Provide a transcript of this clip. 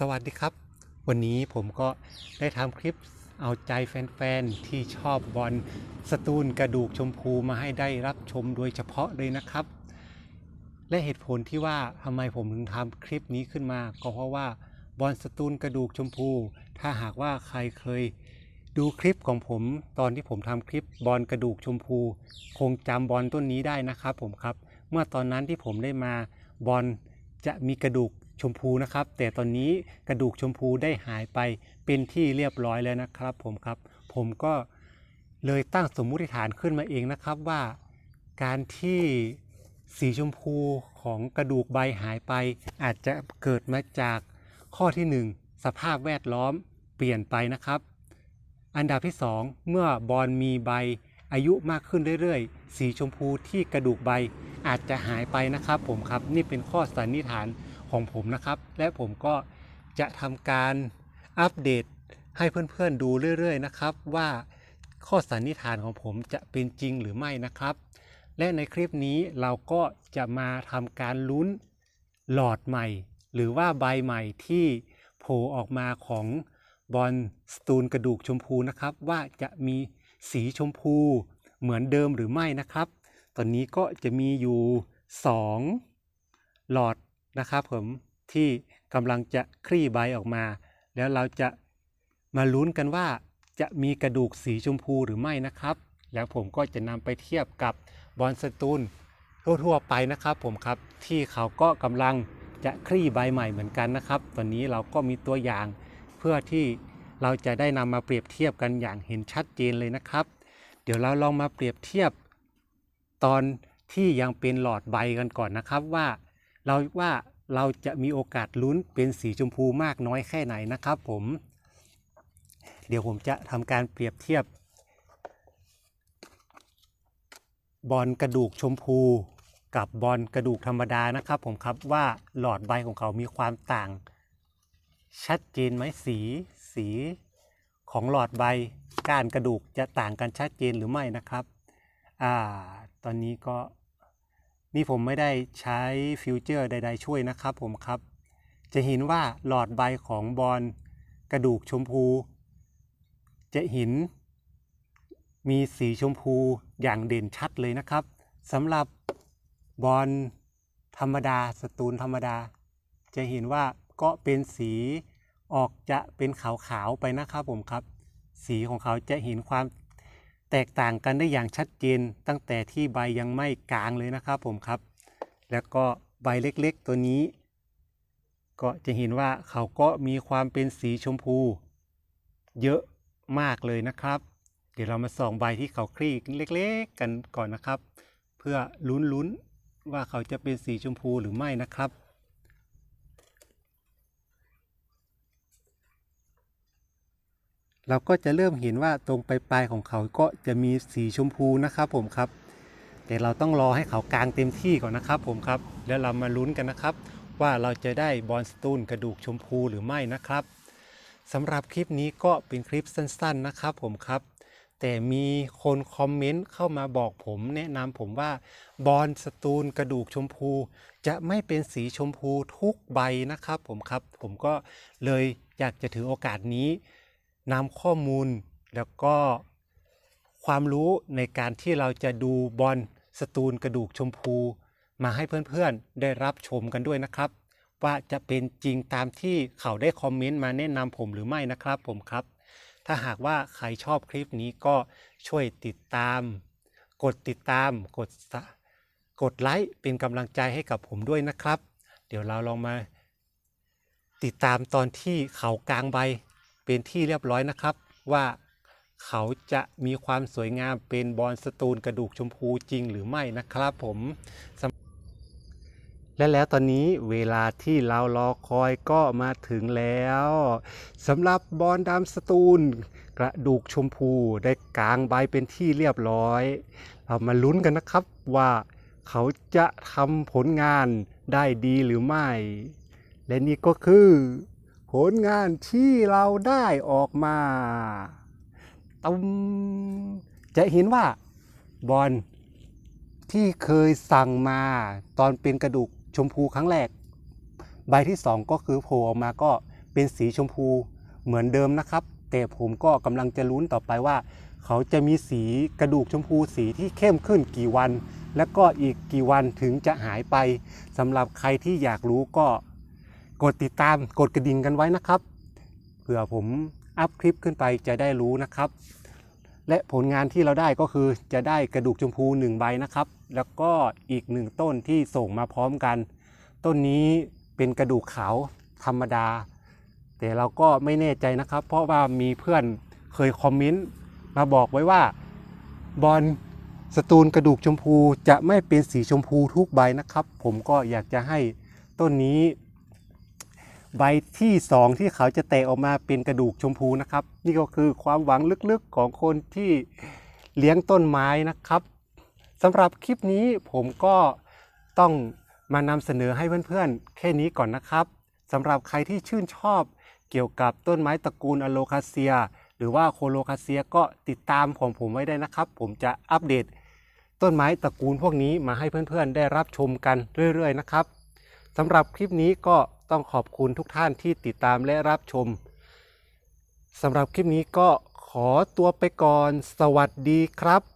สวัสดีครับ วันนี้ผมก็ได้ทำคลิปเอาใจแฟนๆ ที่ชอบบอลสตูลกระดูกชมพูมาให้ได้รับชมโดยเฉพาะเลยนะครับ และเหตุผลที่ว่าทำไมผมถึงทำคลิปนี้ขึ้นมา ก็เพราะว่าบอลสตูลกระดูกชมพู ถ้าหากว่าใครเคยดูคลิปของผมตอนที่ผมทำคลิปบอลกระดูกชมพู คงจำบอลต้นนี้ได้นะครับผมครับ เมื่อตอนนั้นที่ผมได้มาบอลจะมีกระดูก ชมพูนะครับ แต่ตอนนี้กระดูกชมพูได้หายไปเป็นที่เรียบร้อยแล้วนะครับ ผมครับ ผมก็เลยตั้งสมมุติฐานขึ้นมาเองนะครับว่า การที่สีชมพูของกระดูกใบหายไป อาจจะเกิดมาจากข้อที่หนึ่งสภาพแวดล้อมเปลี่ยนไปนะครับ อันดับที่ 2 เมื่อบอลมีใบอายุมากขึ้นเรื่อยๆ สีชมพูที่กระดูกใบอาจจะหายไปนะครับผมครับ นี่เป็นข้อสันนิษฐาน ของผมนะครับ และผมก็จะทำการอัปเดตให้เพื่อนๆดูเรื่อยๆนะครับ ว่าข้อสันนิษฐานของผมจะเป็นจริงหรือไม่นะครับ และในคลิปนี้เราก็จะมาทำการลุ้นหลอดใหม่ หรือว่าใบใหม่ที่โผล่ออกมาของบอลสตูลกระดูกชมพูนะครับ ว่าจะมีสีชมพูเหมือนเดิมหรือไม่นะครับ ตอนนี้ก็จะมีอยู่ 2 หลอด นะครับผมที่กำลังจะคลี่ใบออกมา แล้วเราจะมาลุ้นกันว่าจะมีกระดูกสีชมพูหรือไม่นะครับ แล้วผมก็จะนำไปเทียบกับบอลสตูลทั่วๆไปนะครับผมครับที่เขาก็กำลังจะคลี่ใบใหม่เหมือนกันนะครับ ตอนนี้เราก็มีตัวอย่างเพื่อที่เราจะได้นำมาเปรียบเทียบกันอย่างเห็นชัดเจนเลยนะครับ เดี๋ยวเราลองมาเปรียบเทียบ ตอนที่ยังเป็นหลอดใบกันก่อนนะครับว่า เราว่าเราจะมีโอกาสลุ้นเป็นสีชมพูมากน้อยแค่ไหนนะครับผม เดี๋ยวผมจะทำการเปรียบเทียบบอลกระดูกชมพูกับบอลกระดูกธรรมดานะครับผมครับว่าหลอดใบของเขามีความต่าง ชัดเจนไหมสีสีของหลอดใบก้านกระดูกจะต่างกันชัดเจนหรือไม่นะครับอ่าตอนนี้ก็ นี่ผมไม่ได้ใช้ฟิวเจอร์ใด ๆ ช่วยนะครับผมครับ จะเห็นว่าหลอดใบของบอลกระดูกชมพู จะเห็น มีสีชมพูอย่างเด่นชัดเลยนะครับสำหรับบอลธรรมดาสตูลธรรมดา จะเห็นว่าก็เป็นสีออกจะเป็นขาวๆไปนะครับผมครับ สีของเขาจะเห็นความ แตกต่างกันได้อย่างชัดเจนตั้งแต่ที่ใบยังไม่กลางเลยนะครับผมครับ แล้วก็ใบเล็กๆตัวนี้ ก็จะเห็นว่าเขาก็มีความเป็นสีชมพู เยอะมากเลยนะครับ เดี๋ยวเรามาส่องใบที่เขาคลี่เล็กๆ กันก่อนนะครับ เพื่อลุ้นๆว่าเขาจะเป็นสีชมพูหรือไม่นะครับ เราก็จะเริ่มเห็นว่าตรงปลายๆของเขาก็จะมีสีชมพูนะครับผมครับ แต่เราต้องรอให้เขากลางเต็มที่ก่อนนะครับผมครับ แล้วเรามาลุ้นกันนะครับ ว่าเราจะได้บอลสตูนกระดูกชมพูหรือไม่นะครับสำหรับคลิปนี้ก็เป็นคลิปสั้น ๆนะครับผมครับ แต่มีคนคอมเมนต์เข้ามาบอกผมแนะนำผมว่าบอลสตูนกระดูกชมพู จะไม่เป็นสีชมพูทุกใบนะครับผมครับ ผมก็เลยอยากจะถือโอกาสนี้ นำข้อมูลแล้วก็ความรู้ในการที่เราจะดูบอลสตูนกระดูกชมพู มาให้เพื่อนๆ ได้รับชมกันด้วยนะครับ ว่าจะเป็นจริงตามที่เขาได้คอมเมนต์มาแนะนำผมหรือไม่นะครับผมครับ ถ้าหากว่าใครชอบคลิปนี้ก็ช่วยติดตาม กดติดตามกดกดไลค์เป็นกำลังใจให้กับผมด้วยนะครับ เดี๋ยวเราลองมาติดตามตอนที่เขากลางใบ เป็นที่เรียบร้อยนะครับ ว่าเขาจะมีความสวยงามเป็นบอลสตูนกระดูกชมพูจริงหรือไม่นะครับผมและแล้วตอนนี้เวลาที่เรารอคอยก็มาถึงแล้วสำหรับบอลดำสตูน กระดูกชมพูได้กลางใบเป็นที่เรียบร้อย เรามาลุ้นกันนะครับว่าเขาจะทำผลงานได้ดีหรือไม่ และนี่ก็คือ ผลงานที่เราได้ออกมาตุ้มจะเห็นว่าบอลที่เคยสั่งมาตอนเป็นกระดูกชมพูครั้งแรก ใบที่สองก็คือโผล่ออกมาก็เป็นสีชมพูเหมือนเดิมนะครับ แต่ผมก็กำลังจะลุ้นต่อไปว่า เขาจะมีสีกระดูกชมพูสีที่เข้มขึ้นกี่วัน แล้วก็อีกกี่วันถึงจะหายไปสำหรับใครที่อยากรู้ก็ กดติดตามกดกระดิ่งกันไว้นะครับ เผื่อผมอัพคลิปขึ้นไปจะได้รู้นะครับ และผลงานที่เราได้ก็คือจะได้กระดูกชมพู 1 ใบนะครับ แล้วก็อีกหนึ่งต้นที่ส่งมาพร้อมกัน ต้นนี้เป็นกระดูกขาวธรรมดา แต่เราก็ไม่แน่ใจนะครับ เพราะว่ามีเพื่อนเคยคอมเมนต์มาบอกไว้ว่าบอลสตูลกระดูกชมพูจะไม่เป็นสีชมพูทุกใบนะครับ ผมก็อยากจะให้ต้นนี้ ใบที่สองที่เขาจะแตกออกมาเป็นกระดูกชมพูนะครับ นี่ก็คือความหวังลึกๆของคนที่เลี้ยงต้นไม้นะครับสำหรับคลิปนี้ผมก็ต้องมานำเสนอให้เพื่อนๆ แค่นี้ก่อนนะครับสำหรับใครที่ชื่นชอบเกี่ยวกับต้นไม้ตระกูลอโลคาเซีย หรือว่าโคโลคาเซียก็ติดตามของผมไว้ได้นะครับ ผมจะอัปเดตต้นไม้ตระกูลพวกนี้มาให้เพื่อนๆ ได้รับชมกันเรื่อยๆนะครับสำหรับคลิปนี้ก็ ต้องขอบคุณทุกท่านที่ติดตามและรับชมสำหรับคลิปนี้ก็ขอตัวไปก่อน สวัสดีครับ